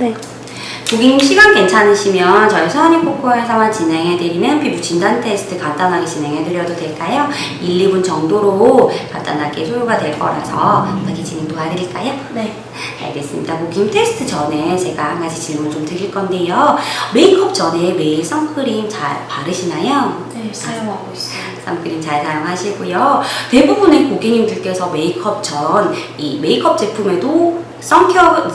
네. 고객님 시간 괜찮으시면 저희 수원이 코코에서만 진행해드리는 피부 진단 테스트 간단하게 진행해드려도 될까요? 1, 2분 정도로 간단하게 소요가 될 거라서 어떻게 진행 도와드릴까요? 네. 알겠습니다. 고객님 테스트 전에 제가 한 가지 질문 좀 드릴 건데요. 메이크업 전에 매일 선크림 잘 바르시나요? 네, 사용하고 있어요. 선크림 잘 사용하시고요. 대부분의 고객님들께서 메이크업 전 이 메이크업 제품에도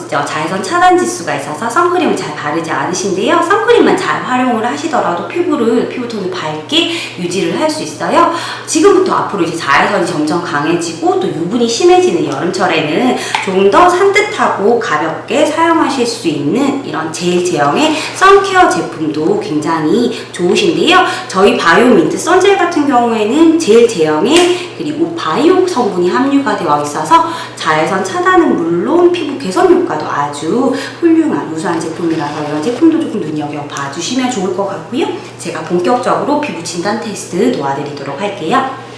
저 자외선 차단 지수가 있어서 선크림을 잘 바르지 않으신데요. 선크림만 잘 활용을 하시더라도 피부를 피부톤을 밝게 유지를 할 수 있어요. 지금부터 앞으로 이제 자외선이 점점 강해지고 또 유분이 심해지는 여름철에는 좀 더 산뜻하고 가볍게 사용하실 수 있는 이런 젤 제형의 선케어 제품도 굉장히 좋으신데요. 저희 바이오민트 선젤 같은 경우에는 젤 제형에 그리고 바이오 성분이 함유가 되어 있어서 자외선 차단은 물론 피부 개선 효과도 아주 훌륭한 우수한 제품이라서 이런 제품도 조금 눈여겨 봐 주시면 좋을 것 같고요. 제가 본격적으로 피부 진단 테스트 도와드리도록 할게요.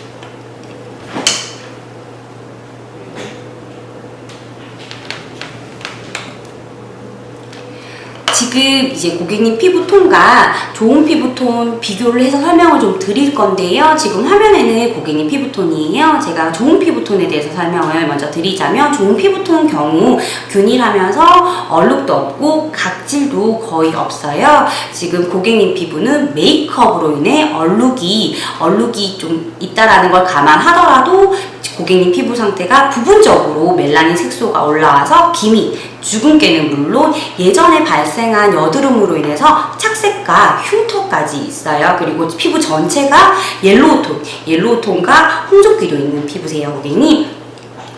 지금 이제 고객님 피부톤과 좋은 피부톤 비교를 해서 설명을 좀 드릴 건데요. 지금 화면에는 고객님 피부톤이에요. 제가 좋은 피부톤에 대해서 설명을 먼저 드리자면 좋은 피부톤 경우 균일하면서 얼룩도 없고 각질도 거의 없어요. 지금 고객님 피부는 메이크업으로 인해 얼룩이 얼룩이 좀 있다라는 걸 감안하더라도 고객님 피부 상태가 부분적으로 멜라닌 색소가 올라와서 기미, 주근깨는 물론 예전에 발생한 여드름으로 인해서 착색과 흉터까지 있어요. 그리고 피부 전체가 옐로우톤, 옐로우톤과 홍조기도 있는 피부세요, 고객님.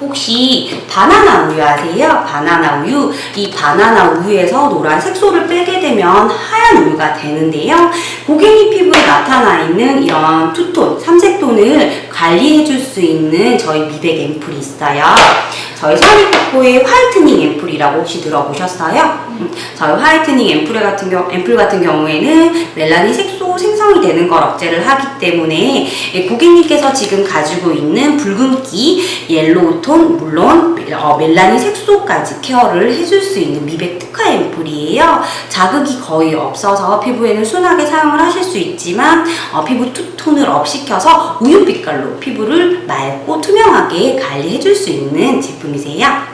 혹시 바나나 우유 아세요? 바나나 우유. 이 바나나 우유에서 노란 색소를 빼게 되면 하얀 우유가 되는데요. 고객님 피부에 나타나 있는 이런 투톤, 삼색톤을 관리해 줄 수 있는 저희 미백 앰플이 있어요. 저희 선이코코의 화이트닝 앰플이라고 혹시 들어보셨어요? 음, 저희 화이트닝 앰플 같은 경우 앰플 같은 경우에는 멜라닌 색소 생성이 되는 걸 억제를 하기 때문에 예, 고객님께서 지금 가지고 있는 붉은기, 옐로우톤 물론 어, 멜라닌 색소까지 케어를 해줄 수 있는 미백 특화 앰플이에요. 자극이 거의 없어서 피부에는 순하게 사용을 하실 수 있지만 어, 피부 투톤을 업 시켜서 우유 빛깔로 피부를 맑고 투명하게 관리해줄 수 있는 제품이세요.